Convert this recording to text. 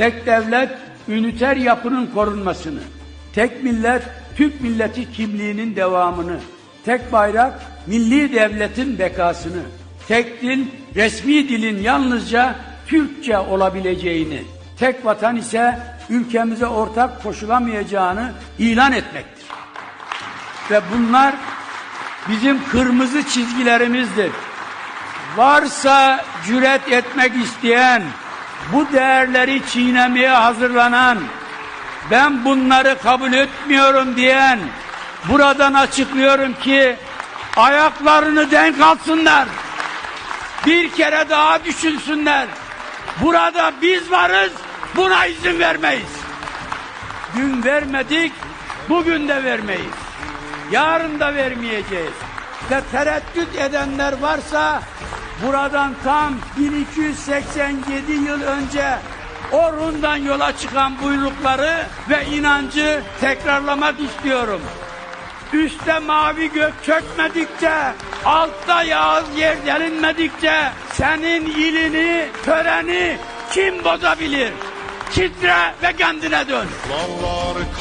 tek devlet, üniter yapının korunmasını, tek millet, Türk milleti kimliğinin devamını, tek bayrak, milli devletin bekasını, tek dil, resmi dilin yalnızca Türkçe olabileceğini, tek vatan ise ülkemize ortak koşulamayacağını ilan etmektir. Ve bunlar bizim kırmızı çizgilerimizdir. Varsa cüret etmek isteyen, bu değerleri çiğnemeye hazırlanan, ben bunları kabul etmiyorum diyen, buradan açıklıyorum ki ayaklarını denk alsınlar. Bir kere daha düşünsünler. Burada biz varız, buna izin vermeyiz. Dün vermedik, bugün de vermeyiz. Yarın da vermeyeceğiz. Ve tereddüt edenler varsa buradan tam 1287 yıl önce Orhun'dan yola çıkan buyrukları ve inancı tekrarlamak istiyorum. Üste mavi gök çökmedikçe, altta yağız yer derinmedikçe senin ilini, töreni kim bozabilir? Titre ve kendine dön.